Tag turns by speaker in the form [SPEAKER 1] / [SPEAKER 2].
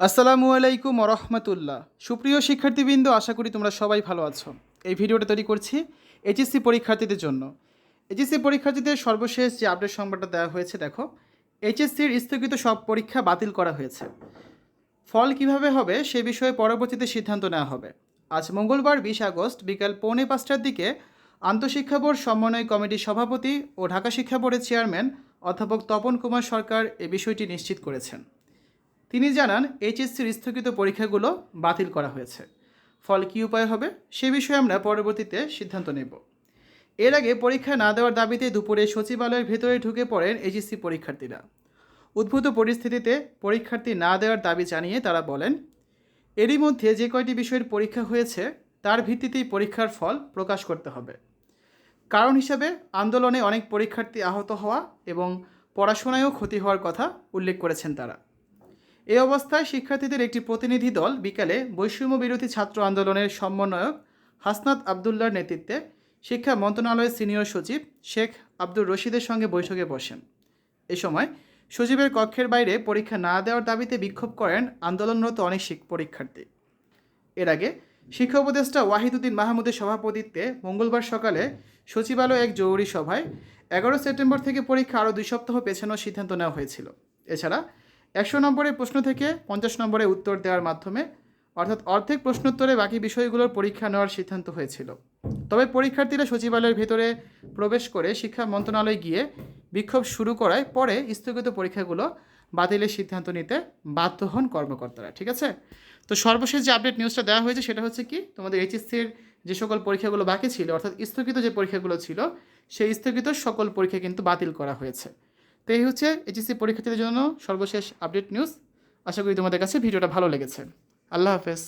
[SPEAKER 1] আসসালামু আলাইকুম রহমতুল্লাহ সুপ্রিয় শিক্ষার্থীবৃন্দ, আশা করি তোমরা সবাই ভালো আছো। এই ভিডিওটা তৈরি করছি এইচএসসি পরীক্ষার্থীদের জন্য। এইচএসসি পরীক্ষার্থীদের সর্বশেষ যে আপডেট সংবাদটা দেওয়া হয়েছে, দেখো এইচএসসির স্থগিত সব পরীক্ষা বাতিল করা হয়েছে। ফল কীভাবে হবে সে বিষয়ে পরবর্তীতে সিদ্ধান্ত নেওয়া হবে। আজ মঙ্গলবার বিশ আগস্ট বিকাল পৌনে পাঁচটার দিকে আন্তঃশিক্ষা বোর্ড সমন্বয় কমিটির সভাপতি ও ঢাকা শিক্ষা বোর্ডের চেয়ারম্যান অধ্যাপক তপন কুমার সরকার এ বিষয়টি নিশ্চিত করেছেন। তিনি জানান এইচএসসির স্থগিত পরীক্ষাগুলো বাতিল করা হয়েছে। ফল কী উপায় হবে, সে বিষয়ে আমরা পরবর্তীতে সিদ্ধান্ত নেব। এর আগে পরীক্ষা না দেওয়ার দাবিতে দুপুরে সচিবালয়ের ভেতরে ঢুকে পড়েন এইচএসসি পরীক্ষার্থীরা। উদ্ভূত পরিস্থিতিতে পরীক্ষার্থী না দেওয়ার দাবি জানিয়ে তারা বলেন, এরই মধ্যে যে কয়টি বিষয়ের পরীক্ষা হয়েছে, তার ভিত্তিতেই পরীক্ষার ফল প্রকাশ করতে হবে। কারণ হিসাবে আন্দোলনে অনেক পরীক্ষার্থী আহত হওয়া এবং পড়াশোনায়ও ক্ষতি হওয়ার কথা উল্লেখ করেছেন তারা। এই অবস্থায় শিক্ষার্থীদের একটি প্রতিনিধি দল বিকালে বৈষম্য বিরোধী ছাত্র আন্দোলনের সমন্বয়ক হাসনাত আবদুল্লার নেতৃত্বে শিক্ষা মন্ত্রণালয়ের সিনিয়র সচিব শেখ আব্দুর রশিদের সঙ্গে বৈঠকে বসেন। এ সময় সচিবের কক্ষের বাইরে পরীক্ষা না দেওয়ার দাবিতে বিক্ষোভ করেন আন্দোলনরত অনেক পরীক্ষার্থী। এর আগে শিক্ষা উপদেষ্টা ওয়াহিদুদ্দিন মাহমুদের সভাপতিত্বে মঙ্গলবার সকালে সচিবালয় এক জরুরি সভায় এগারো সেপ্টেম্বর থেকে পরীক্ষা আরও দুই সপ্তাহ পেছানোর সিদ্ধান্ত নেওয়া হয়েছিল। এছাড়া একশো নম্বরের প্রশ্ন থেকে পঞ্চাশ নম্বরে উত্তর দেওয়ার মাধ্যমে, অর্থাৎ অর্ধেক প্রশ্নোত্তরে বাকি বিষয়গুলোর পরীক্ষা নেওয়ার সিদ্ধান্ত হয়েছিল। তবে পরীক্ষার্থীরা সচিবালয়ের ভেতরে প্রবেশ করে শিক্ষা মন্ত্রণালয়ে গিয়ে বিক্ষোভ শুরু করায় পরে স্থগিত পরীক্ষাগুলো বাতিলের সিদ্ধান্ত নিতে বাধ্য হন কর্মকর্তারা, ঠিক আছে? তো সর্বশেষ যে আপডেট নিউজটা দেওয়া হয়েছে সেটা হচ্ছে কি, তোমাদের এইচএসসির যে সকল পরীক্ষাগুলো বাকি ছিল, অর্থাৎ স্থগিত যে পরীক্ষাগুলো ছিল, সেই স্থগিত সকল পরীক্ষা কিন্তু বাতিল করা হয়েছে। তো এই হচ্ছে এইচএসসি পরীক্ষার্থীদের জন্য সর্বশেষ আপডেট নিউজ। আশা করি তোমাদের কাছে ভিডিওটা ভালো লেগেছে। আল্লাহ হাফেজ।